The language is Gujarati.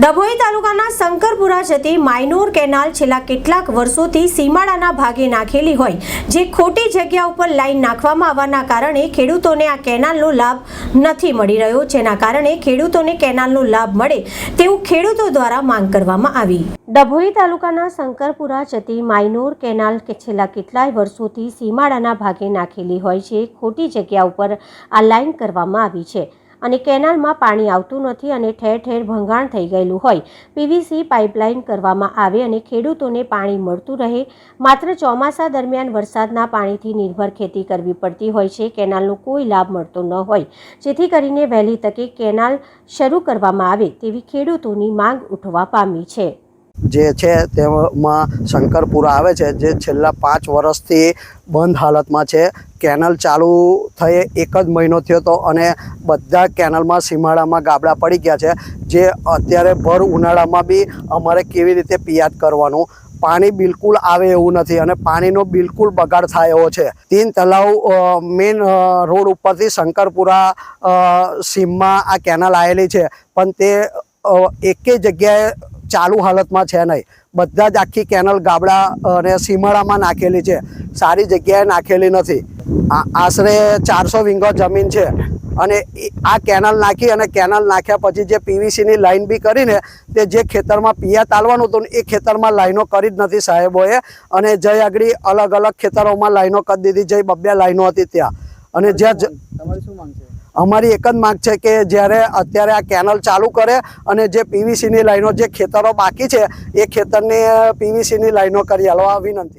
ડભોઈ તાલુકાના શંકરપુરા જતી માઇનોર કેનાલ છેલ્લા કેટલાક વર્ષોથી સીમાડાના ભાગે નાખેલી હોય, જે ખોટી જગ્યા ઉપર લાઈન નાખવામાં આવવાના કારણે ખેડૂતોને આ કેનાલનો લાભ નથી મળી રહ્યો, જેના કારણે ખેડૂતોને કેનાલનો લાભ મળે તેવું ખેડૂતો દ્વારા માંગ કરવામાં આવી. ડભોઈ તાલુકાના શંકરપુરા જતી માઇનોર કેનાલ કે છેલ્લા કેટલાય વર્ષોથી સીમાડાના ભાગે નાખેલી હોય છે ખોટી જગ્યા ઉપર આ લાઈન કરવામાં આવી છે. અને કેનાલમાં પાણી આવતું નથી અને ઠેર ઠેર ભંગાણ થઈ ગયેલું હોય. પીવીસી પાઇપલાઇન કરવામાં આવે અને ખેડૂતોને પાણી મળતું રહે. માત્ર ચોમાસા દરમિયાન વરસાદના પાણીથી નિર્ભર ખેતી કરવી પડતી હોય છે. કેનાલનો કોઈ લાભ મળતો ન હોય. જેથી કરીને વહેલી તકે કેનાલ શરૂ કરવામાં આવે તેવી ખેડૂતોની માંગ ઉઠવા પામી છે. જે છે તેમાં શંકરપુરા આવે છે, જે છેલ્લા પાંચ વર્ષથી બંધ હાલતમાં છે. કેનલ ચાલુ થઈ એક જ મહિનો થયો હતો અને બધા કેનલમાં સીમાડામાં ગાબડા પડી ગયા છે, જે અત્યારે ભર ઉનાળામાં બી અમારે કેવી રીતે પિયાદ કરવાનું. પાણી બિલકુલ આવે એવું નથી અને પાણીનો બિલકુલ બગાડ થાય એવો છે. તીન તલાવ મેઇન રોડ ઉપરથી શંકરપુરા સીમમાં આ કેનલ આવેલી છે, પણ તે એકે જગ્યાએ ચાલુ હાલતમાં છે નહીં. બધા જ આખી કેનલ ગાબડા અને સીમાડામાં નાખેલી છે. સારી જગ્યાએ નાખેલી નથી. આશરે ચારસો વિંગો જમીન છે. અને આ કેનલ નાખી અને કેનલ નાખ્યા પછી જે પીવીસીની લાઈન બી કરીને તે જે ખેતરમાં પિયા તાલવાનું હતું એ ખેતરમાં લાઈનો કરી જ નથી સાહેબોએ. અને જય આગળ અલગ અલગ ખેતરોમાં લાઈનો કરી દીધી. જય બબ્બે લાઈનો હતી ત્યાં. અને જ્યાં તમારી શું માંગ છે? અમારી એક જ માંગ છે કે જ્યારે અત્યારે આ કેનલ ચાલુ કરે અને જે પીવીસીની લાઈનો જે ખેતરો બાકી છે, એ ખેતરની પીવીસીની લાઈનો કરી આલવા વિનંતી.